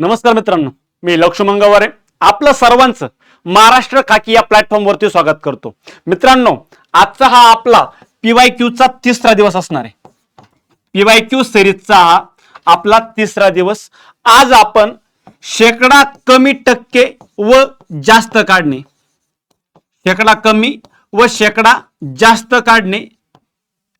नमस्कार मित्रांनो मी लक्ष मंगवारे आपलं सर्वांचं महाराष्ट्र खाकी या प्लॅटफॉर्मवरती स्वागत करतो. मित्रांनो आजचा हा आपला पीवाय क्यूचा तिसरा दिवस असणार आहे. पीवाय क्यू सिरीजचा हा आपला तिसरा दिवस. आज आपण शेकडा कमी टक्के व जास्त काढणे. शेकडा कमी व शेकडा जास्त काढणे.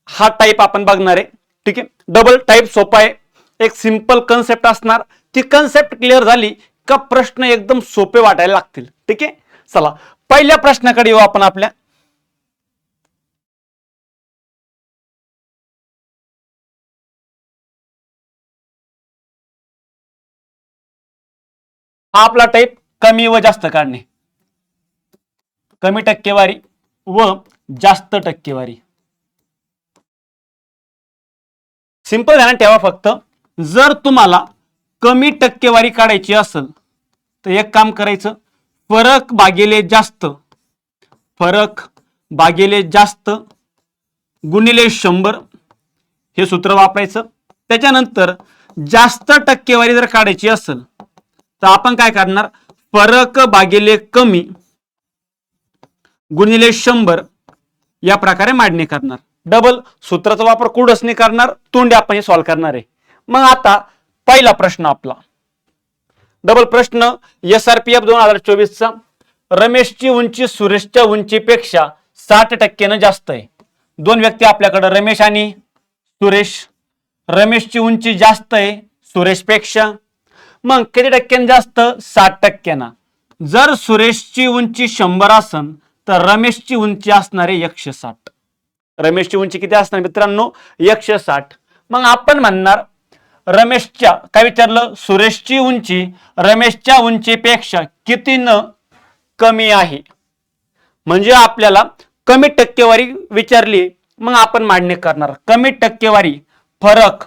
हा टाईप आपण बघणार आहे. ठीक आहे? डबल टाईप सोपा आहे. एक सिंपल कन्सेप्ट असणार. ती कन्सेप्ट क्लिअर झाली का प्रश्न एकदम सोपे वाटायला लागतील. ठीक आहे? चला पहिल्या प्रश्नाकडे येऊ आपण आपल्या. हा आपला टाईप कमी व जास्त काढणे. कमी टक्केवारी व जास्त टक्केवारी. सिंपल ध्यानात ठेवा फक्त. जर तुम्हाला कमी टक्केवारी काढायची असेल तर एक काम करायचं फरक भागिले जास्त. फरक भागिले जास्त गुणिले शंभर. हे सूत्र वापरायचं. त्याच्यानंतर जास्त टक्केवारी जर काढायची असेल तर आपण काय करणार? फरक भागिले कमी गुणिले शंभर. या प्रकारे मांडणी करणार. डबल सूत्राचा वापर कुठंच नाही करणार तोंडी आपण हे सॉल्व्ह करणार आहे. मग आता पहिला प्रश्न आपला. डबल प्रश्न एस आर पी एफ दोन हजार चोवीसचा रमेशची उंची सुरेशच्या उंचीपेक्षा साठ टक्क्यानं जास्त आहे. दोन व्यक्ती आपल्याकडे रमेश आणि सुरेश. रमेशची उंची जास्त आहे सुरेशपेक्षा. मग किती टक्क्यानं जास्त? साठ टक्क्यानं. जर सुरेशची उंची शंभर असन तर रमेशची उंची असणार आहे एकशे साठ. रमेशची उंची किती असणार मित्रांनो? एकशे साठ. मग आपण म्हणणार रमेशच्या काय विचारलं? सुरेशची उंची रमेशच्या उंचीपेक्षा कितीनं कमी आहे? म्हणजे आपल्याला कमी टक्केवारी विचारली मग आपण मांडणी करणार. कमी टक्केवारी फरक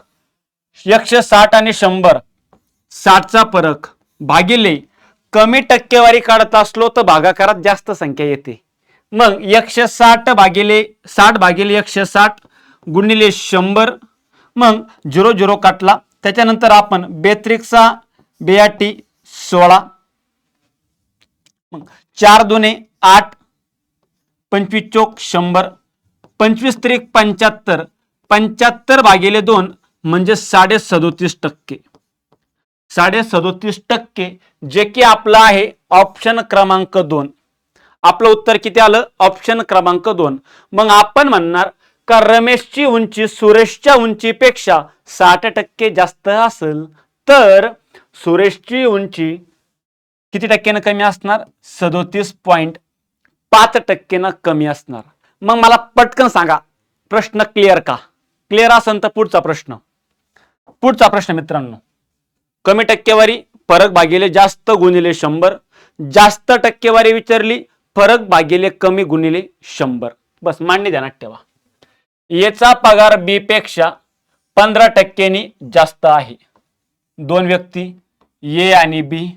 एकशे साठ आणि शंभर. साठचा फरक. भागिले कमी टक्केवारी काढत असलो तर भागाकारात जास्त संख्या येते. मग एकशे साठ भागिले साठ भागिले एकशे साठ गुणिले शंभर. मग झिरो झिरो काटला त्याच्यानंतर आपण बेत्रिकचा बेआटी सोळा. मग चार दोने आठ पंचवीस चोक शंभर. पंचवीस त्रिक पंच्याहत्तर. पंच्याहत्तर भागिले दोन म्हणजे साडे सदोतीस टक्के. साडे सदोतीस टक्के जे की आपलं आहे ऑप्शन क्रमांक दोन. आपलं उत्तर किती आलं? ऑप्शन क्रमांक दोन. मग आपण म्हणणार का रमेशची उंची सुरेशच्या उंचीपेक्षा साठ टक्के जास्त असेल तर सुरेशची उंची किती टक्क्यानं कमी असणार? सदोतीस पॉईंट पाच टक्केनं कमी असणार. मग मला पटकन सांगा प्रश्न क्लिअर का? क्लिअर असेल तर पुढचा प्रश्न. पुढचा प्रश्न मित्रांनो कमी टक्केवारी फरक भागिले जास्त गुणिले शंभर जास्त टक्केवारी विचारली फरक भागिले कमी गुणिले शंभर. बस मांडणी ध्यानात ठेवा. याचा पगार बी पेक्षा पंधरा टक्क्यांनी जास्त आहे. दोन व्यक्ती ए आणि बी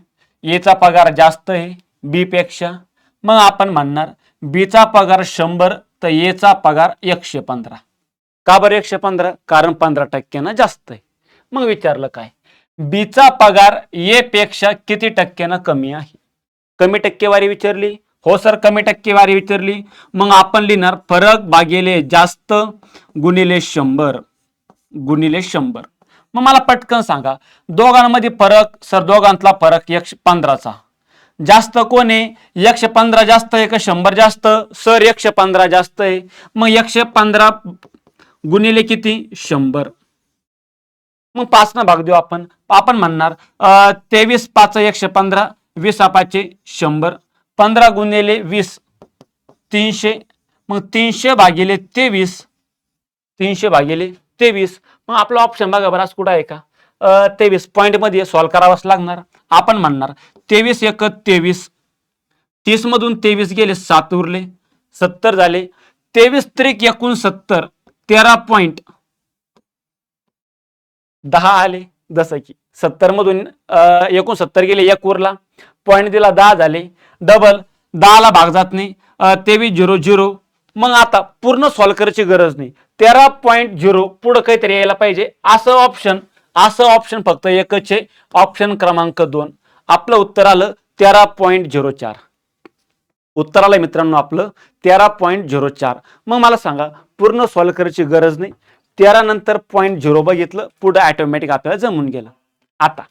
एचा पगार जास्त आहे बी पेक्षा. मग आपण म्हणणार बीचा पगार शंभर तर एचा पगार एकशे पंधरा. का बरं एकशे पंधरा? कारण पंधरा टक्क्यानं जास्त आहे. मग विचारलं काय? बीचा पगार ए पेक्षा किती टक्क्यानं कमी आहे? कमी टक्केवारी विचारली? हो सर कमी टक्केवारी विचारली. मग आपण लिहिणार फरक भागिले जास्त गुणिले शंभर. गुणिले शंभर. मग मला पटकन सांगा दोघांमध्ये फरक सर दोघांतला फरक एकशे पंधराचा. जास्त कोण आहे एकशे पंधरा जास्त आहे का शंभर जास्त? सर एकशे पंधरा जास्त आहे. मग एकशे पंधरा गुणिले किती? शंभर. मग पाच ना भाग देऊ आपण. आपण म्हणणार तेवीस पाच एकशे पंधरा वीस पाचशे शंभर. पंधरा गुणिले वीस तीनशे मग तीनशे भागिले तेवीस तीनशे भागिले तेवीस. मग आपला ऑप्शन बघा बराच कुठं आहे का? तेवीस पॉईंटमध्ये सॉल्व्ह करावाच लागणार. आपण म्हणणार तेवीस एक तेवीस. तीस मधून तेवीस गेले सात उरले सत्तर झाले. तेवीस त्रिक एकूण सत्तर तेरा पॉईंट दहा आले. जसं की सत्तर मधून एकूण सत्तर गेले एक उरला. पॉईंट दिला दहा झाले. डबल दहाला भाग जात नाही. तेवीस झिरो झिरो. मग आता पूर्ण सॉल्व्ह करायची गरज नाही. तेरा पॉईंट झिरो पुढं काहीतरी यायला पाहिजे. असं ऑप्शन असं ऑप्शन फक्त एकच आहे. ऑप्शन क्रमांक दोन. आपलं उत्तर आलं तेरा पॉईंट झिरो चार. उत्तर आलं मित्रांनो आपलं तेरा पॉईंट झिरो चार. मग मला सांगा पूर्ण सॉल्व करायची गरज नाही. तेरा नंतर पॉईंट झिरो बघितलं पुढं ऑटोमॅटिक आपल्याला जमून गेलं. आता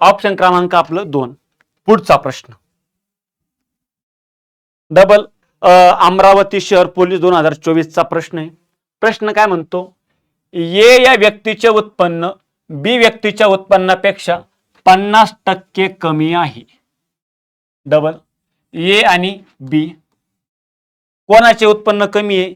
ऑप्शन क्रमांक आपलं दोन. पुढचा प्रश्न. डबल अमरावती शहर पोलीस दोन हजार चोवीसचा प्रश्न आहे. प्रश्न काय म्हणतो? ए या व्यक्तीचे उत्पन्न बी व्यक्तीच्या उत्पन्नापेक्षा पन्नास टक्के कमी आहे. डबल ए आणि बी. कोणाचे उत्पन्न कमी आहे?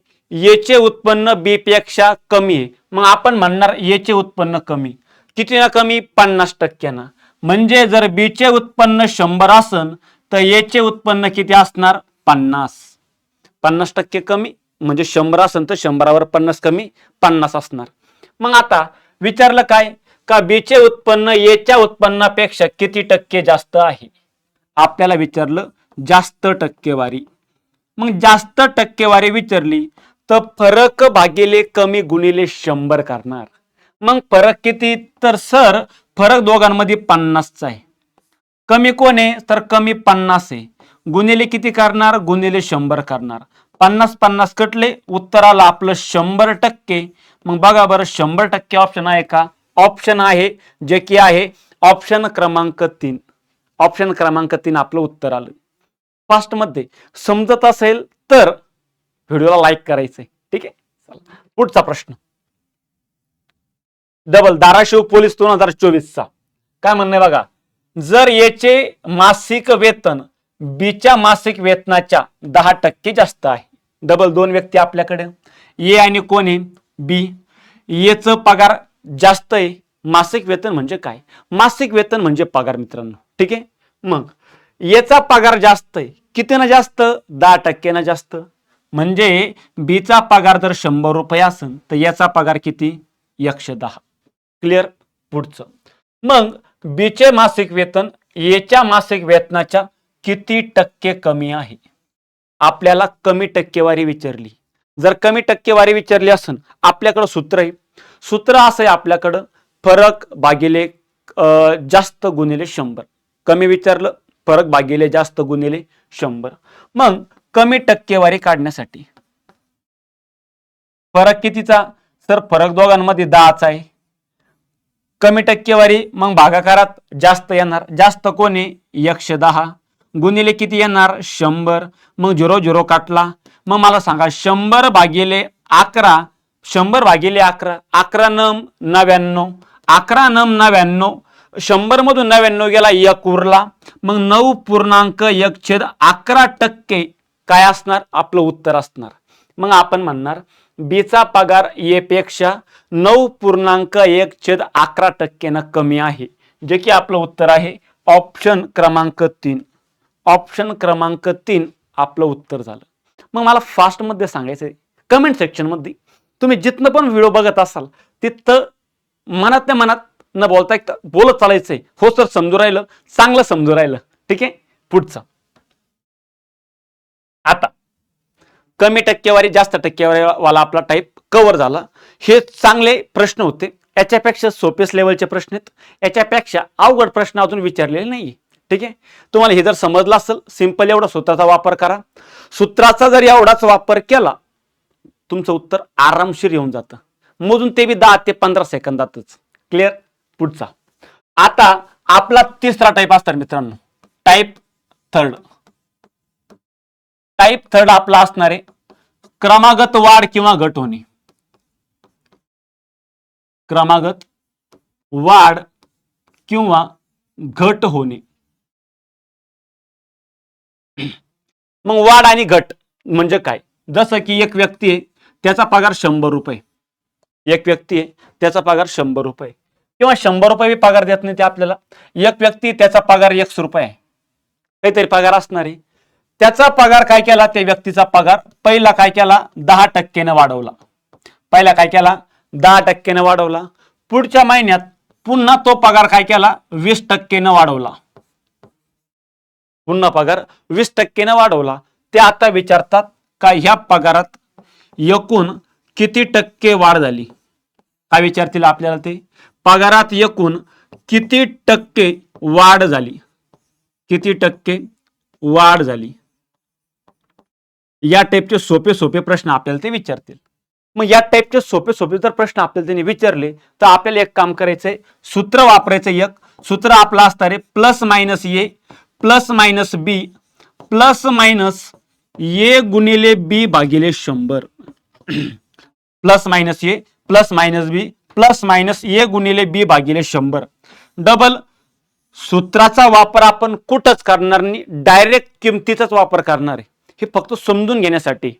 एचे उत्पन्न बी पेक्षा कमी आहे. मग आपण म्हणणार एचे उत्पन्न कमी. किती ना कमी? पन्नास टक्क्यानं. म्हणजे जर बीचे उत्पन्न शंभर असन तर एचे उत्पन्न किती असणार? पन्नास. पन्नास टक्के कमी म्हणजे शंभर असन तर शंभरावर पन्नास कमी पन्नास असणार. मग आता विचारलं काय? का बीचे उत्पन्न एच्या उत्पन्नापेक्षा किती टक्के जास्त आहे? आपल्याला विचारलं जास्त टक्केवारी. मग जास्त टक्केवारी विचारली तर फरक भागिले कमी गुणिले शंभर करणार. मग फरक किती? तर सर फरक दोघांमध्ये पन्नासचा आहे. कमी कोण आहे? तर कमी पन्नास आहे. गुन्हेले किती करणार? गुन्हेले शंभर करणार. पन्नास पन्नास कटले उत्तराला आपलं शंभर टक्के. मग बघा बरं शंभर टक्के ऑप्शन आहे का? ऑप्शन आहे जे की आहे ऑप्शन क्रमांक तीन. ऑप्शन क्रमांक तीन आपलं उत्तर आलं. फास्टमध्ये समजत असेल तर व्हिडिओला लाईक करायचंय. ठीक आहे? चला. पुढचा प्रश्न. डबल धाराशिव पोलीस दोन हजार चोवीसचा. काय म्हणणं आहे बघा? जर याचे मासिक वेतन बीच्या मासिक वेतनाच्या दहा टक्के जास्त आहे. डबल दोन व्यक्ती आपल्याकडे. ए आणि कोण आहे? बी. याचं पगार जास्त आहे. मासिक वेतन म्हणजे काय? मासिक वेतन म्हणजे पगार मित्रांनो. ठीक आहे? मग याचा पगार जास्त आहे. कितीनं जास्त? दहा टक्क्यानं जास्त. म्हणजे बीचा पगार जर शंभर रुपये असेल तर याचा पगार किती? एकशे दहा. क्लिअर पुढचं. मग बीचे मासिक वेतन एच्या मासिक वेतनाच्या किती टक्के कमी आहे? आपल्याला कमी टक्केवारी विचारली. जर कमी टक्केवारी विचारली असेल आपल्याकडं सूत्र आहे. सूत्र असं आहे आपल्याकडं फरक भागिले जास्त गुणिले शंभर. कमी विचारलं फरक भागिले जास्त गुणिले शंभर. मग कमी टक्केवारी काढण्यासाठी फरक कितीचा? सर फरक दोघांमध्ये दहाचा आहे. कमी टक्केवारी मग भागाकारात जास्त येणार. जास्त कोणी? एकशे दहा गुणिले किती येणार? शंभर. मग झिरो झिरो काटला. मग मला सांगा शंभर भागिले अकरा शंभर भागिले अकरा अकरा नम नव्याण्णव अकरा नम नव्याण्णव शंभर मधून नव्याण्णव गेला एक उरला. मग नऊ पूर्णांक एक छेद अकरा टक्के काय असणार? आपलं उत्तर असणार. मग आपण म्हणणार बीचा पगार एपेक्षा पेक्षा नऊ पूर्णांक एक छेद अकरा टक्क्यानं कमी आहे. जे की आपलं उत्तर आहे ऑप्शन क्रमांक तीन. ऑप्शन क्रमांक तीन आपलं उत्तर झालं. मग मला फास्टमध्ये सांगायचं आहे. कमेंट सेक्शनमध्ये तुम्ही जिथनं पण व्हिडिओ बघत असाल तिथं मनात त्या मनात न बोलता एक बोलत चालायचंय हो सर समजू राहिलं. चांगलं समजू राहिलं. ठीक आहे? पुढचं. आता कमी टक्केवारी जास्त टक्केवारी वाला आपला टाईप कव्हर झाला. हे चांगले प्रश्न होते. याच्यापेक्षा सोपेस लेवलचे प्रश्न आहेत. याच्यापेक्षा अवघड प्रश्न अजून विचारलेले नाही ठीक आहे? तुम्हाला हे जर समजलं असेल सिंपल एवढा सूत्राचा वापर करा. सूत्राचा जर एवढाच वापर केला तुमचं उत्तर आरामशीर येऊन जातं. मोजून ते बी दहा ते पंधरा सेकंदातच. क्लिअर पुढचा. आता आपला तिसरा टाईप असतात मित्रांनो. टाईप थर्ड टाईप थर्ड आपला असणार आहे. क्रमागत वाढ किंवा घट होणे. क्रमागत वाढ किंवा घट होणे. मग वाढ आणि घट म्हणजे काय? जसं की एक व्यक्ती आहे त्याचा पगार शंभर रुपये. एक व्यक्ती आहे त्याचा पगार शंभर रुपये. किंवा शंभर रुपये बी पगार देत नाही ते आपल्याला. एक व्यक्ती त्याचा पगार एकशे रुपये आहे. काहीतरी पगार असणार आहे. त्याचा पगार काय केला? त्या व्यक्तीचा पगार पहिला काय केला? दहा टक्क्याने वाढवला. पहिला काय केला? दहा टक्क्याने वाढवला. पुढच्या महिन्यात पुन्हा तो पगार काय केला? वीस टक्क्याने वाढवला. पुन्हा पगार वीस टक्क्याने वाढवला. ते आता विचारतात का ह्या पगारात एकूण किती टक्के वाढ झाली? काय विचारतील आपल्याला ते? पगारात एकूण किती टक्के वाढ झाली? किती टक्के वाढ झाली? या टाईपचे सोपे सोपे प्रश्न आपल्याला ते विचारतील. मग या टाईपचे सोपे सोपे जर प्रश्न आपल्याला त्यांनी विचारले तर आपल्याला एक काम करायचंय. सूत्र वापरायचं एक. सूत्र आपलं असणार आहे plus minus A plus minus B plus minus A गुणिले बी भागिले शंभर. Plus minus A plus minus B plus minus A गुणिले बी भागिले शंभर. डबल सूत्राचा वापर आपण कुठंच करणार नाही डायरेक्ट किमतीचाच वापर करणार आहे. हे फक्त समजून घेण्यासाठी.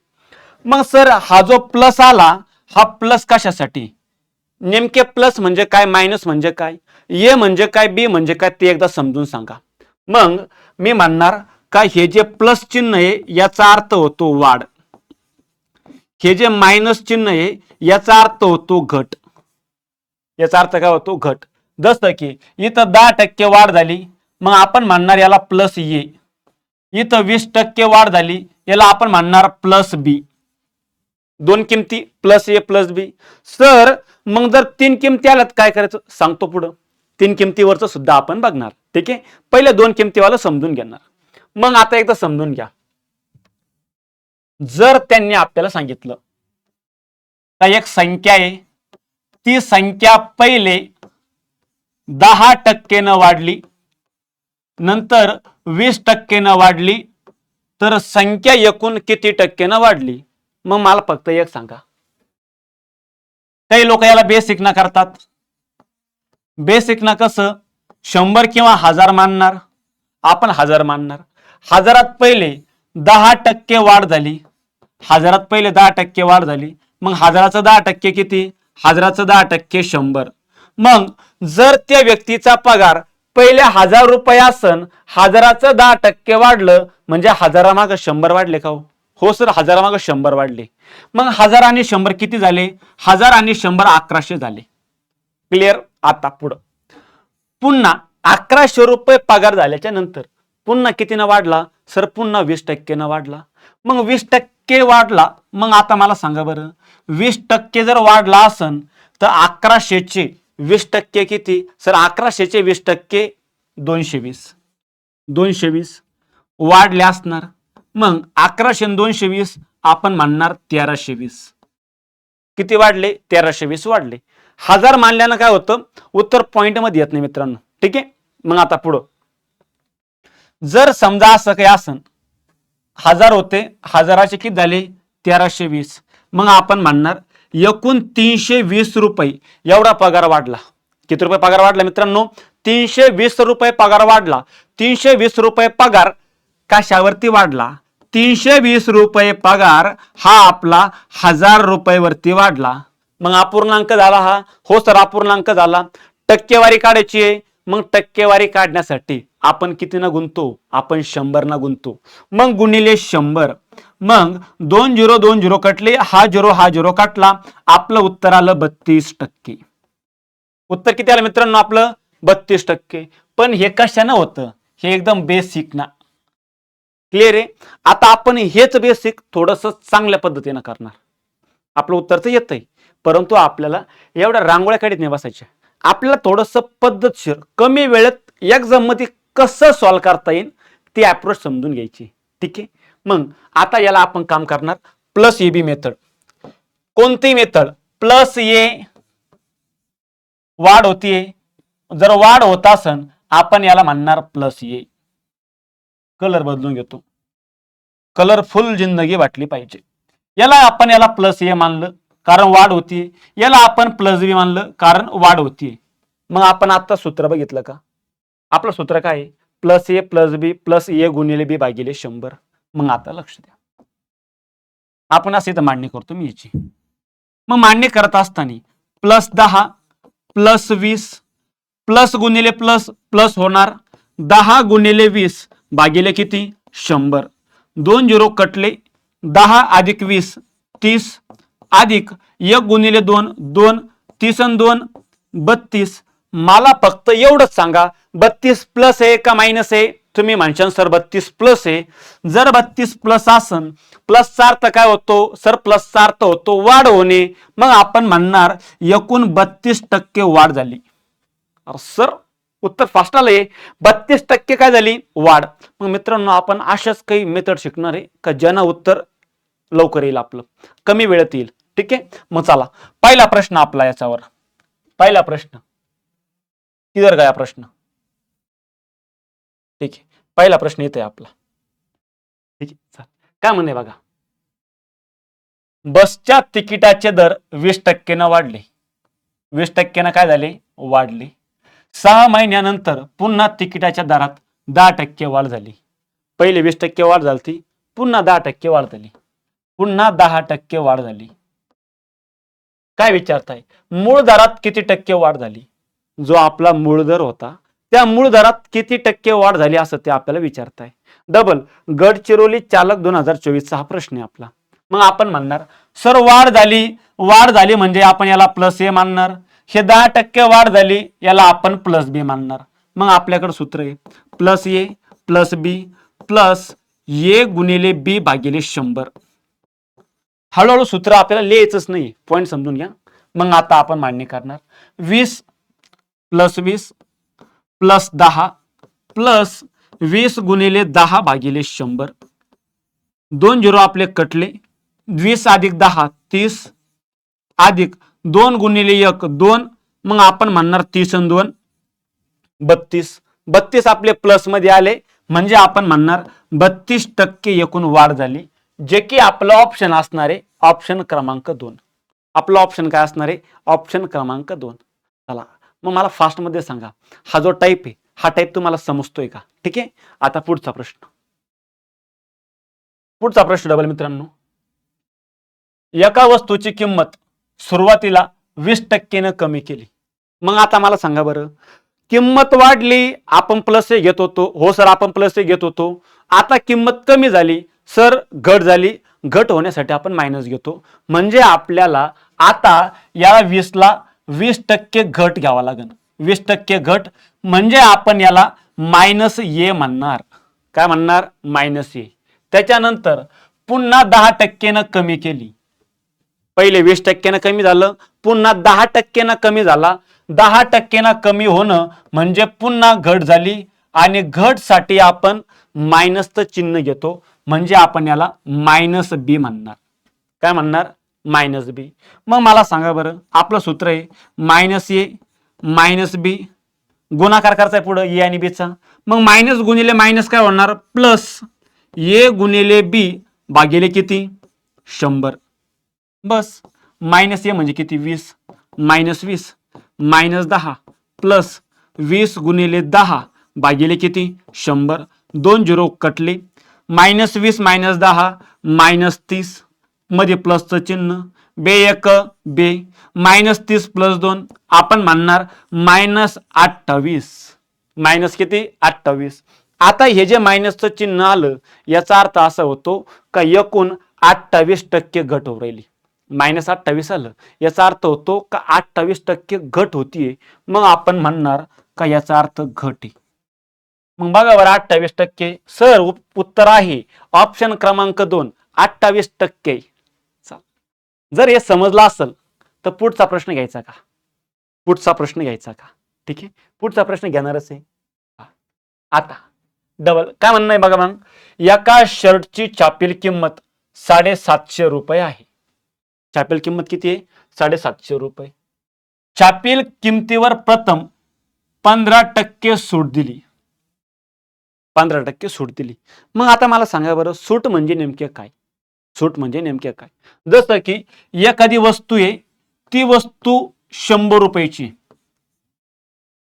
मग सर हा जो प्लस आला हा प्लस कशासाठी? नेमके प्लस म्हणजे काय मायनस म्हणजे काय ए म्हणजे काय बी म्हणजे काय ते एकदा समजून सांगा. मग मी म्हणणार का हे जे प्लस चिन्ह आहे याचा अर्थ होतो वाढ. हे जे मायनस चिन्ह आहे याचा अर्थ होतो घट. याचा अर्थ काय होतो? घट. जसं की इथं दहा टक्के वाढ झाली मग आपण म्हणणार याला प्लस ए इथं वीस टक्के वाढ झाली याला आपण म्हणणार प्लस बी दोन किमती plus A plus B sir मग जर तीन किमती आल्यात काय करायचं? सांगतो पुढं. तीन किमतीवरचं सुद्धा आपण बघणार. ठीक आहे? पहिले दोन किमतीवाला समजून घेणार. मग आता एकदा समजून घ्या. जर त्यांनी आपल्याला सांगितलं का एक संख्या आहे ती संख्या पहिले दहा टक्केनं वाढली नंतर वीस टक्केनं वाढली तर संख्या एकूण किती टक्केनं वाढली? मग मला फक्त एक सांगा. काही लोक याला बेसिक ना करतात. बेसिक ना कसं? शंभर किंवा हजार मानणार. आपण हजार मानणार. हजारात पहिले दहा टक्के वाढ झाली. हजारात पहिले दहा टक्के वाढ झाली. मग हजाराचं दहा टक्के किती? हजाराचं दहा टक्के शंभर. मग जर त्या व्यक्तीचा पगार पहिले हजार रुपये असन हजाराचं दहा टक्के वाढलं म्हणजे हजारामागं शंभर वाढले का हो? हो सर हजारामागं शंभर वाढले. मग हजार आणि शंभर किती झाले? हजार आणि शंभर अकराशे झाले. क्लिअर आता पुढं. पुन्हा अकराशे रुपये पगार झाल्याच्यानंतर पुन्हा कितीनं वाढला? सर पुन्हा वीस टक्केनं वाढला. मग वीस टक्के वाढला मग आता मला सांगा बरं. वीस टक्के जर वाढला असन तर अकराशेचे वीस टक्के किती? सर अकराशेचे वीस टक्के दोनशे वीस दोनशे वीस वाढले असणार. मग अकराशे दोनशे वीस आपण मानणार तेराशे वीस किती वाढले? तेराशे वीस वाढले. हजार मानल्यानं काय होतं? उत्तर पॉईंटमध्ये येत नाही मित्रांनो. ठीक आहे? मग आता पुढं. जर समजा असं काही असन हजार होते हजाराचे किती झाले? तेराशे वीस मग आपण म्हणणार एकूण तीनशे वीस रुपये एवढा पगार वाढला. किती रुपये पगार वाढला मित्रांनो? तीनशे वीस रुपये पगार वाढला. तीनशे वीस रुपये पगार कशावरती वाढला? तीनशे वीस रुपये पगार हा आपला हजार रुपयेवरती वाढला. मग अपूर्णांक झाला हा? हो सर अपूर्णांक झाला. टक्केवारी काढायची आहे. मग टक्केवारी काढण्यासाठी आपण किती ना गुंतो? आपण शंभर ना गुंतो. मग गुणिले शंभर. मग दोन झिरो दोन झिरो कटले हा झिरो हा झिरो काटला. आपलं उत्तर आलं बत्तीस टक्के. उत्तर किती आलं मित्रांनो आपलं? बत्तीस टक्के. पण हे कशानं होतं? हे एकदम बेसिक ना. क्लिअर आहे? आता आपण हेच बेसिक थोडस चांगल्या पद्धतीनं करणार. आपलं उत्तर तर येतंय. परंतु आपल्याला एवढ्या रांगोळ्या काढीत नाही बसायच्या. आपल्याला थोडंसं पद्धतशीर कमी वेळेत एक्झाममध्ये कसं सॉल्व्ह करता येईल ती अप्रोच समजून घ्यायची. ठीक आहे? मग आता याला आपण काम करणार प्लस ए बी मेथड कोणती मेथड प्लस ए वाढ होतीये. जर वाढ होत असन आपण याला म्हणणार प्लस ए कलर बदलून घेतो. कलरफुल जिंदगी वाटली पाहिजे. याला आपण याला प्लस ए e मानलं कारण वाढ होतीये. याला आपण प्लस बी मानलं कारण वाढ होतीये. मग आपण आता सूत्र बघितलं का? आपलं सूत्र काय आहे? Plus A plus B plus A गुणिले बी भागिले शंभर. मग आता लक्ष द्या. आपण असं इथं मांडणी करतो मी याची मग मांडणी करत असताना प्लस दहा प्लस वीस प्लस गुणिले प्लस प्लस होणार. दहा गुणिले वीस भागिले किती? शंभर. दोन झिरो कटले दहा अधिक वीस तीस. अधिक एक गुणिले दोन दोन तीस आणि दोन बत्तीस. मला फक्त एवढंच सांगा बत्तीस प्लस आहे का मायनस आहे तुम्ही म्हणशान सर बत्तीस प्लस आहे. जर बत्तीस प्लस आसन प्लसचा अर्थ काय होतो? सर प्लसचा अर्थ होतो वाढ होणे. मग आपण म्हणणार एकूण बत्तीस टक्के वाढ झाली. सर उत्तर फास्ट आलंय. बत्तीस टक्के काय झाली? वाढ. मग मित्रांनो आपण अशाच काही मेथड शिकणार आहे का ज्यांना उत्तर लवकर येईल आपलं? कमी वेळेत येईल. ठीक आहे? मग चला. पहिला प्रश्न आपला याच्यावर. पहिला प्रश्न. किधर गया प्रश्न? ठीक आहे. पहिला प्रश्न येतोय आपला. ठीक आहे काय म्हणे बघा? बसच्या तिकिटाचे दर वीस टक्केनं वाढले. वीस टक्क्यानं काय झाले? वाढले. सहा महिन्यानंतर पुन्हा तिकिटाच्या दरात दहा टक्के वाढ झाली. पहिले वीस टक्के वाढ झाली पुन्हा दहा टक्के वाढ झाली. पुन्हा दहा टक्के वाढ झाली. काय विचारताय? मूळ दरात किती टक्के वाढ झाली? जो आपला मूळ दर होता त्या मूळ दरात किती टक्के वाढ झाली असं ते आपल्याला विचारताय. डबल गडचिरोली चालक दोन हजार चोवीसचा हा प्रश्न आहे आपला. मग आपण म्हणणार सर वाढ झाली. वाढ झाली म्हणजे आपण याला प्लस ए मानणार. हे दहा टक्के वाढ झाली याला आपण प्लस बी मानणार. मग आपल्याकडे सूत्र आहे. Plus A plus B plus A गुणिले बी भागिले शंभर. हळूहळू सूत्र आपल्याला लिहायचंच नाही पॉईंट समजून घ्या. मग आता आपण मांडणी करणार. वीस प्लस वीस प्लस दहा प्लस वीस गुणिले दहा भागिले शंभर. दोन झिरो आपले कटले वीस अधिक दहा तीस. अधिक दोन गुणिले एक दोन. मग आपण म्हणणार तीस आणि दोन बत्तीस. बत्तीस आपले प्लसमध्ये आले म्हणजे आपण म्हणणार बत्तीस टक्के एकूण वाढ झाली. जे की आपलं ऑप्शन असणार आहे ऑप्शन क्रमांक दोन. आपलं ऑप्शन काय असणार आहे? ऑप्शन क्रमांक दोन. मग मला फास्टमध्ये सांगा. हा जो टाईप आहे हा टाईप तुम्हाला समजतोय का? ठीक आहे? आता पुढचा प्रश्न. पुढचा प्रश्न डबल मित्रांनो. एका वस्तूची किंमत सुरुवातीला वीस टक्केनं कमी केली. मग आता मला सांगा बरं. किंमत वाढली आपण प्लस घेत होतो. हो सर आपण प्लस घेत होतो. आता किंमत कमी झाली सर घट झाली. घट होण्यासाठी आपण मायनस घेतो. म्हणजे आपल्याला आता या वीसला वीस टक्के घट घ्यावा लागेल वीस टक्के घट म्हणजे आपण याला मायनस ए म्हणणार. काय म्हणणार? मायनस ए त्याच्यानंतर पुन्हा दहा टक्केनं कमी केली. पहिले वीस टक्क्यानं कमी झालं पुन्हा दहा टक्क्यानं कमी झाला. दहा टक्क्यानं कमी होणं म्हणजे पुन्हा घट झाली आणि घटसाठी आपण मायनसचं चिन्ह घेतो. म्हणजे आपण याला मायनस बी म्हणणार. काय म्हणणार? मायनस बी मग मला सांगा बरं आपलं सूत्र आहे मायनस ए मायनस बी गुणाकार करायचा आहे पुढं ए आणि बीचा मग मायनस गुणिले मायनस काय होणार? प्लस ए गुणिले बी भागिले किती? शंभर. बस. मायनस ए म्हणजे किती? वीस. मायनस वीस. मायनस दहा. प्लस वीस गुणिले दहा भागिले किती? शंभर. दोन झिरो कटले. मायनस वीस मायनस दहा मायनस तीस. मध्ये प्लसचं चिन्ह बे एक बे मायनस तीस प्लस दोन आपण म्हणणार मायनस अठ्ठावीस. मायनस किती? अठ्ठावीस. आता हे जे मायनसचं चिन्ह आलं याचा अर्थ असा होतो का एकूण अठ्ठावीस टक्के घट होऊ राहिली. मायनस अठ्ठावीस आलं याचा अर्थ होतो का अठ्ठावीस टक्के घट होतीये मग आपण म्हणणार का याचा अर्थ घट आहे. मग बघा बरं अठ्ठावीस टक्के. सर उत्तर आहे. ऑप्शन क्रमांक दोन अठ्ठावीस टक्के. जर हे समजलं असेल तर पुढचा प्रश्न घ्यायचा का? पुढचा प्रश्न घ्यायचा का? ठीक आहे? पुढचा प्रश्न घेणारच आहे. आता डबल काय म्हणणं आहे बघा मग? एका शर्टची छापील किंमत साडेसातशे रुपये आहे. छापील किंमत किती आहे? साडेसातशे रुपये. छापील किमतीवर प्रथम पंधरा टक्के सूट दिली. पंधरा टक्के सूट दिली. मग आता मला सांगा बरं सूट म्हणजे नेमके काय? सूट म्हणजे नेमक्या काय? जसं की एखादी वस्तू आहे ती वस्तू शंभर रुपयाची.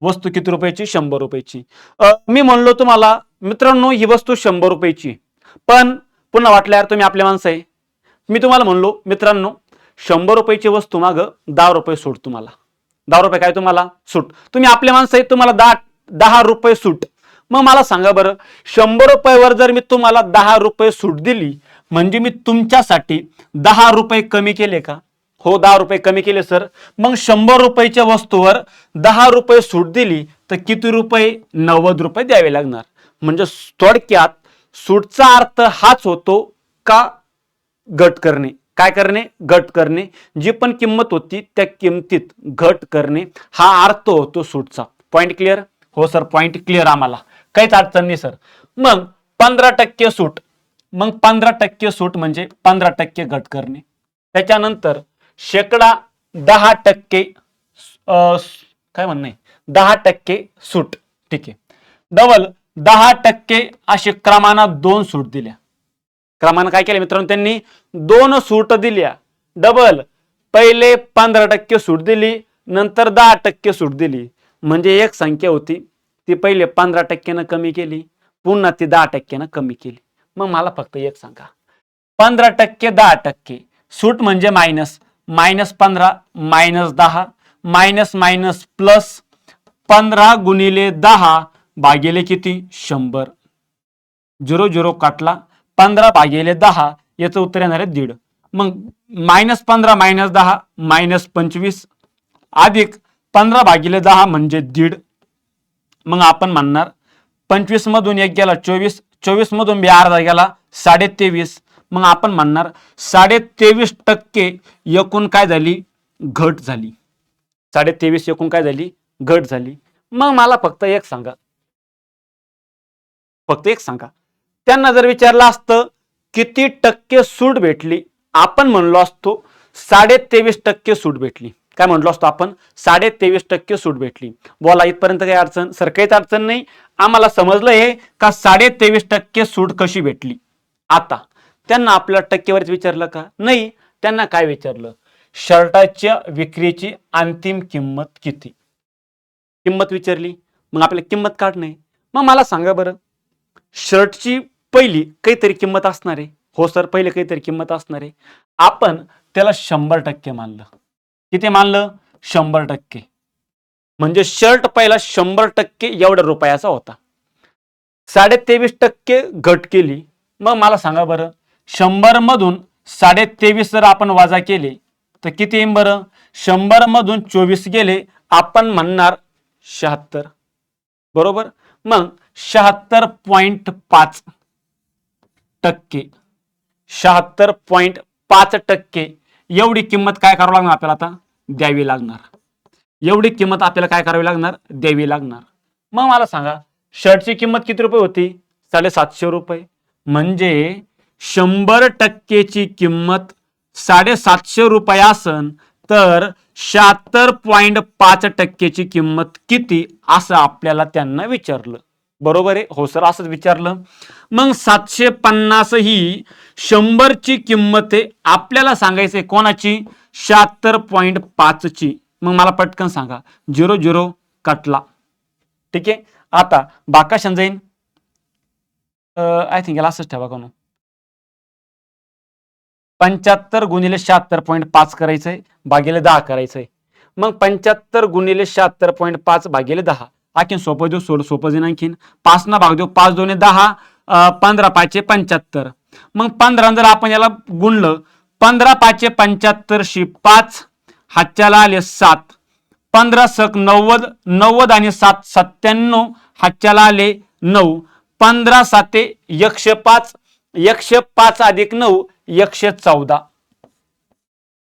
वस्तू किती रुपयाची? शंभर रुपयाची. मी म्हणलो तुम्हाला मित्रांनो ही वस्तू शंभर रुपयाची. पण पुन्हा वाटल्यावर तुम्ही आपले माणसं आहे. मी तुम्हाला म्हणलो मित्रांनो शंभर रुपयाची वस्तू माग दहा रुपये सूट तुम्हाला. दहा रुपये काय तुम्हाला? सूट. तुम्ही आपले माणसं आहे तुम्हाला दहा दहा रुपये सूट. मग मला सांगा बरं शंभर रुपयावर जर मी तुम्हाला दहा रुपये सूट दिली म्हणजे मी तुमच्यासाठी दहा रुपये कमी केले का? हो दहा रुपये कमी केले सर. मग शंभर रुपयाच्या वस्तूवर दहा रुपये सूट दिली तर किती रुपये? नव्वद रुपये द्यावे लागणार. म्हणजे थोडक्यात सूटचा अर्थ हाच होतो का? घट करणे. काय करणे? घट करणे. जी पण किंमत होती त्या किमतीत घट करणे. हा अर्थ होतो सूटचा. पॉईंट क्लिअर हो सर. पॉईंट क्लिअर आम्हाला. काहीच अडचण नाही सर. मग पंधरा टक्के सूट मग पंधरा टक्के सूट म्हणजे पंधरा टक्के घट करणे. त्याच्यानंतर शेकडा दहा टक्के अं, काय म्हणणं आहे? दहा टक्के सूट. ठीक आहे. डबल दहा टक्के असे क्रमानं दोन सूट दिल्या. क्रमानं काय केलं मित्रांनो त्यांनी? दोन सूट दिल्या. डबल पहिले पंधरा टक्के सूट दिली नंतर दहा टक्के सूट दिली. म्हणजे एक संख्या होती. ती पहिले पंधरा टक्क्यानं कमी केली पुन्हा ती दहा टक्क्यानं कमी केली. मग मला फक्त एक सांगा. पंधरा टक्के दहा टक्के. सूट म्हणजे मायनस मायनस पंधरा मायनस दहा. मायनस मायनस प्लस पंधरा गुणिले दहा भागिले किती? शंभर. झिरो झिरो काटला. पंधरा भागिले दहा याचं उत्तर येणार आहे दीड. मग मायनस पंधरा मायनस दहा मायनस पंचवीस. अधिक पंधरा भागिले दहा म्हणजे दीड. मग आपण म्हणणार पंचवीस मधून एक गेला चोवीस चोवीस मधून बी अर्धा गेला साडे तेवीस मग आपण म्हणणार साडे तेवीस टक्के एकूण काय झाली? घट झाली. साडे तेवीस एकूण काय झाली? घट झाली. मग मला फक्त एक सांगा. फक्त एक सांगा. त्यांना जर विचारलं असतं किती टक्के सूट भेटली? आपण म्हणलो असतो साडे तेवीस टक्के सूट भेटली. काय म्हणलो असतो आपण? साडे तेवीस टक्के सूट भेटली. बोला इथपर्यंत काही अडचण सर काहीच अडचण नाही. आम्हाला समजलं हे का साडे तेवीस टक्के सूट कशी भेटली? आता त्यांना आपल्या टक्केवारीच विचारलं का? नाही त्यांना काय विचारलं? शर्टाच्या विक्रीची अंतिम किंमत किती? किंमत विचारली. मग आपल्याला किंमत काढणे. मग मला सांगा बरं शर्टची पहिली काहीतरी किंमत असणार आहे? हो सर पहिले काहीतरी किंमत असणार आहे. आपण त्याला शंभर टक्के मानलं. किती मानलं? शंभर टक्के. म्हणजे शर्ट पहिला शंभर टक्के एवढ्या रुपयाचा होता. साडे तेवीस टक्के घट केली. मग मला सांगा बरं शंभर मधून साडे तेवीस जर आपण वजा केले तर किती येईन बरं? शंभर मधून चोवीस गेले आपण म्हणणार शहात्तर. बरोबर? मग शहात्तर पॉइंट पाच टक्के. शहात्तर पॉइंट पाच टक्के. एवढी किंमत काय करावं लागणार आपल्याला आता? द्यावी लागणार. एवढी किंमत आपल्याला काय करावी लागणार? द्यावी लागणार. मग मला सांगा शर्टची किंमत किती रुपये होती? साडेसातशे रुपये. म्हणजे शंभर टक्केची किंमत साडेसातशे रुपये असन तर शहात्तर पॉईंट पाच टक्केची किंमत किती असं आपल्याला त्यांना विचारलं. बरोबर आहे? हो सर असंच विचारलं. मग सातशे पन्नास ही शंभरची किंमत आहे आपल्याला सांगायचंय कोणाची? शहात्तर पॉईंट पाचची. मग मला पटकन सांगा. झिरो झिरो कटला. ठीक आहे? आता बाका जाईन. आय थिंक याला असंच ठेवा कोण? पंच्याहत्तर गुणिले शहात्तर पॉईंट पाच करायचंय भागिले दहा करायचंय. मग पंच्याहत्तर गुणिले शहात्तर पॉईंट पाच भागिले दहा. आणखीन सोपं देऊ सोड सोपं देईन आणखीन. पाच ना भाग देऊ पाच दोन्ही दहा पंधरा पाचशे पंच्याहत्तर. मग पंधरा जर आपण याला गुणलं पंधरा पाचशे पंच्याहत्तरशी पाच हातच्याला आले सात. पंधरा सक नव्वद नव्वद आणि सात सत्त्याण्णव हातच्याला आले नऊ. पंधरा साते एकशे पाच एकशे पाच अधिक नऊ एकशे चौदा.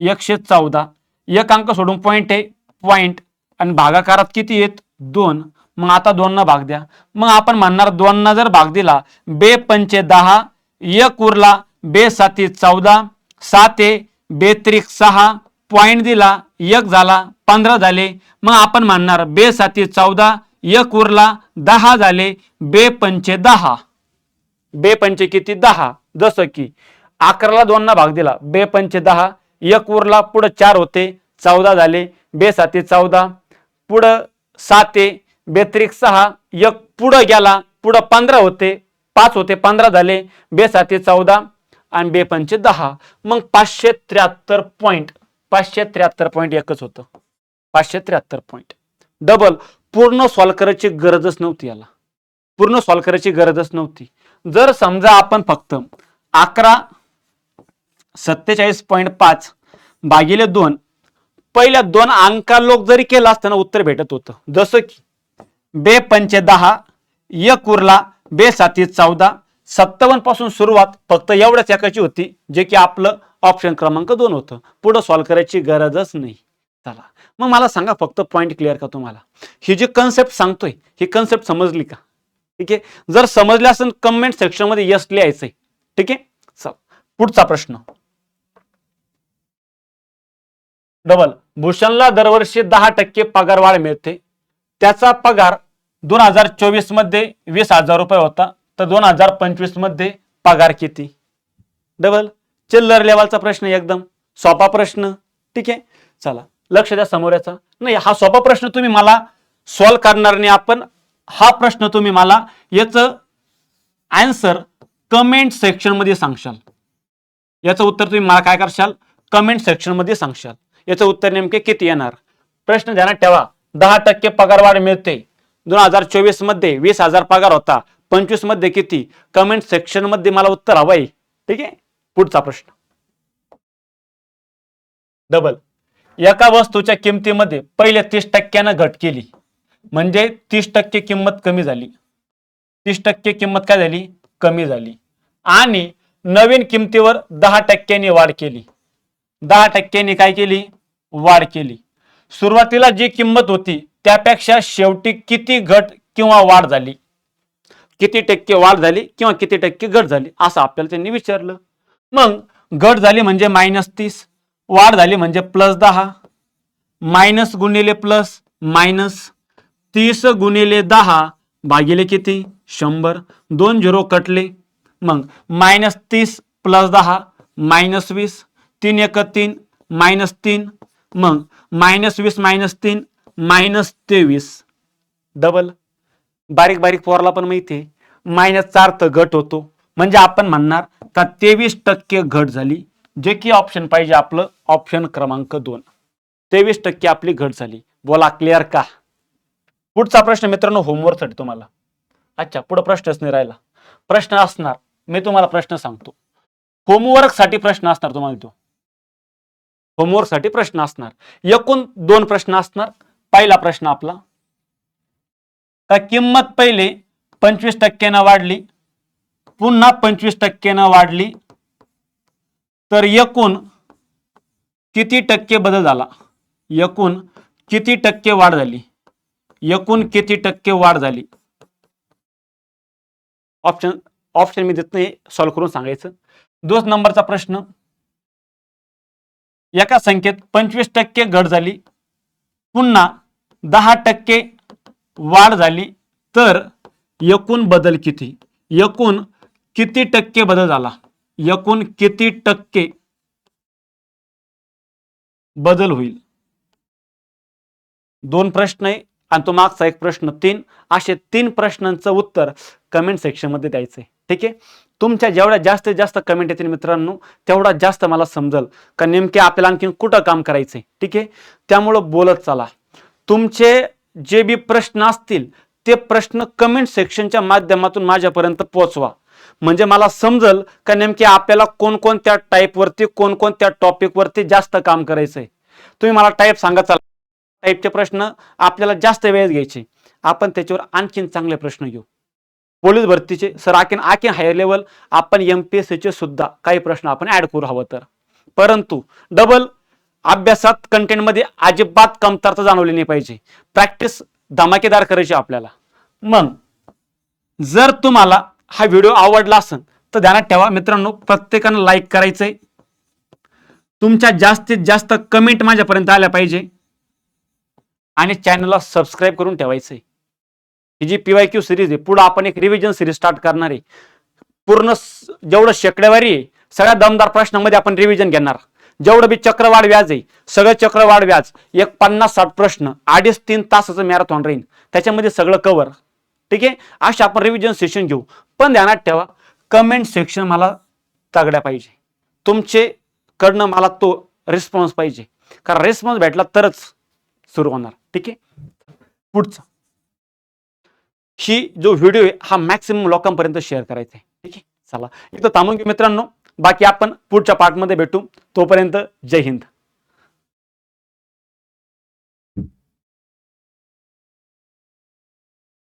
एकशे चौदा. एक अंक सोडून पॉइंट आहे. पॉइंट आणि भागाकारात किती आहेत? दोन. मग आता दोन ना भाग द्या. मग आपण म्हणणार दोन ना जर भाग दिला बे पंचे दहा एक उरला बे साती चौदा साते बेत्रिक सहा पॉईंट दिला एक झाला पंधरा झाले. मग आपण म्हणणार बे साती चौदा एक उरला दहा झाले. बे पंचे दहा. बे पंचे किती? दहा. जसं की अकराला दोन ना भाग दिला. बे पंचे दहा एक उरला पुढं चार होते. चौदा झाले. बे साती चौदा पुढं साते. बेत्रिक सहा एक पुढं गेला पुढं पंधरा होते. पाच होते पंधरा झाले. बे साती चौदा आणि बे पंचे दहा. मग पाचशे त्र्याहत्तर पॉईंट पाचशे त्र्याहत्तर पॉईंट एकच होतं. पाचशे त्र्याहत्तर पॉईंट डबल पूर्ण सॉल्व करायची गरजच नव्हती याला. पूर्ण सॉल्व करायची गरजच नव्हती. जर समजा आपण फक्त अकरा सत्तेचाळीस पॉईंट पाच भागिले दोन पहिल्या दोन अंका लोक जरी केला असताना उत्तर भेटत होतं. जसं की बे पंचे दहा एक उरला बे साती चौदा सत्तावन्नपासून सुरुवात फक्त एवढ्याच एकाची होती जे की आपलं ऑप्शन क्रमांक दोन होतं. पुढं सॉल्व करायची गरजच नाही. चला. मग मला सांगा फक्त पॉईंट क्लिअर का तुम्हाला? ही जी कन्सेप्ट सांगतोय ही कन्सेप्ट समजली का? ठीक आहे? जर समजले असेल कमेंट सेक्शनमध्ये यस लिहायचंय. ठीक आहे? चल. पुढचा प्रश्न. डबल भूषणला दरवर्षी दहा टक्के पगार वाढ मिळते. त्याचा पगार दोन हजार चोवीसमध्ये वीस हजार रुपये होता. तर दोन हजार पंचवीसमध्ये पगार किती? डबल चिल्लर लेवलचा प्रश्न एकदम. सोपा प्रश्न. ठीक आहे? चला लक्ष द्या समोर याचा नाही हा सोपा प्रश्न तुम्ही मला सॉल्व करणार नाही आपण. हा प्रश्न तुम्ही मला याचं आन्सर कमेंट सेक्शनमध्ये सांगशाल. याचं उत्तर तुम्ही मला काय करशाल? कमेंट सेक्शनमध्ये सांगशाल. याचं उत्तर नेमके किती येणार? प्रश्न ध्यानात ठेवा. दहा टक्के पगार वाढ मिळते. दोन हजार चोवीसमध्ये वीस हजार पगार होता. पंचवीसमध्ये किती? कमेंट सेक्शनमध्ये मला उत्तर हवंय. ठीक आहे? पुढचा प्रश्न. डबल एका वस्तूच्या किमतीमध्ये पहिले तीस टक्क्यानं घट केली. म्हणजे तीस टक्के किंमत कमी झाली. तीस टक्के किंमत काय झाली? कमी झाली. आणि नवीन किमतीवर दहा टक्क्यांनी वाढ केली. दहा टक्क्यांनी काय केली? वाढ केली. सुरुवातीला जी किंमत होती त्यापेक्षा शेवटी किती घट किंवा वाढ झाली? किती टक्के वाढ झाली किंवा किती टक्के घट झाली? असं आपल्याला त्यांनी विचारलं. मग घट झाली म्हणजे मायनस तीस वाढ झाली म्हणजे प्लस दहा. मायनस गुणिले प्लस मायनस तीस गुणिले दहा भागिले किती? शंभर. दोन झिरो कटले. मग मायनस तीस प्लस दहा मायनस वीस. तीन एक तीन मायनस तीन. मग मायनस वीस मायनस तीन मायनस तेवीस. डबल बारीक बारीक पोरला पण माहिती आहे मायनसचा अर्थ घट होतो. म्हणजे आपण म्हणणार तर तेवीस टक्के घट झाली. जे की ऑप्शन पाहिजे आपलं ऑप्शन क्रमांक दोन. तेवीस टक्के आपली घट झाली. बोला क्लिअर का? पुढचा प्रश्न मित्रांनो होमवर्कसाठी तुम्हाला. अच्छा पुढे प्रश्नच नाही राहिला. प्रश्न असणार. मी तुम्हाला प्रश्न सांगतो. होमवर्कसाठी प्रश्न असणार तुम्हाला तो होमवर्कसाठी प्रश्न असणार. एकूण दोन प्रश्न असणार. पहिला प्रश्न आपला. का किंमत पहिले पंचवीस टक्क्यानं वाढली. पुन्हा पंचवीस टक्क्यानं वाढली तर एकूण किती टक्के बदल झाला? एकूण किती टक्के वाढ झाली? एकूण किती टक्के वाढ झाली? ऑप्शन ऑप्शन मी देत नाही सॉल्व्ह करून सांगायचं. दोन नंबरचा प्रश्न. एका संख्येत पंचवीस टक्के घट झाली पुन्हा दहा टक्के वाढ झाली तर एकूण बदल किती? एकूण किती टक्के बदल झाला? एकूण किती टक्के बदल होईल? दोन प्रश्न आहे आणि तो मागचा एक प्रश्न तीन. असे तीन प्रश्नांचं उत्तर कमेंट सेक्शनमध्ये द्यायचं आहे. ठीक आहे? तुमच्या जेवढ्या जास्तीत जास्त कमेंट येतील मित्रांनो तेवढा जास्त मला समजल. का नेमके आपल्याला आणखीन कुठं काम करायचंय ठीक आहे? त्यामुळं बोलत चला. तुमचे जे बी प्रश्न असतील ते प्रश्न कमेंट सेक्शनच्या माध्यमातून माझ्यापर्यंत पोहोचवा. म्हणजे मला समजल का नेमकी आपल्याला कोणकोणत्या टाईपवरती कोणकोणत्या टॉपिकवरती जास्त काम करायचंय? तुम्ही मला टाईप सांगा चाल. टाईपचे प्रश्न आपल्याला जास्त वेळ घ्यायचे. आपण त्याच्यावर आणखीन चांगले प्रश्न घेऊ. पोलीस भरतीचे सर आखीन आखीन हायर लेवल आपण एम पी एस सीचे सुद्धा काही प्रश्न आपण ऍड करू हवं तर. परंतु डबल अभ्यासात कंटेंटमध्ये अजिबात कमतरता जाणवली नाही पाहिजे. प्रॅक्टिस धमाकेदार करायची आपल्याला. मग जर तुम्हाला हा व्हिडिओ आवडला असेल तर ध्यानात ठेवा. मित्रांनो प्रत्येकानं लाईक करायचंय. तुमच्या जास्तीत जास्त कमेंट माझ्यापर्यंत आल्या पाहिजे. आणि चॅनलला सबस्क्राईब करून ठेवायचंय. ही जी पी वाय क्यू सिरीज आहे पुढे आपण एक रिव्हिजन सिरीज स्टार्ट करणार आहे. पूर्ण जेवढं शेकड्यावारी आहे सगळ्या दमदार प्रश्नामध्ये आपण रिव्हिजन घेणार. जेवढं बी चक्रवाढ व्याज आहे सगळं चक्रवाढ व्याज एक पन्नास साठ प्रश्न अडीच तीन तासाचं मॅरेथॉन राहील त्याच्यामध्ये सगळं कवर ठीक आहे? अशा आपण रिव्हिजन सेशन घेऊ. पण ध्यानात ठेवा कमेंट सेक्शन मला तगड्या पाहिजे. तुमचे कडनं मला तो रिस्पॉन्स पाहिजे. कारण रिस्पॉन्स भेटला तरच सुरू होणार. ठीक आहे? पुढचं. ही जो व्हिडिओ आहे हा मॅक्सिमम लोकांपर्यंत शेअर करायचा आहे. ठीक आहे? चला. एक तर थांबून घेऊ मित्रांनो. बाकी आपण पुढच्या पार्टमध्ये भेटू. तोपर्यंत जय हिंद.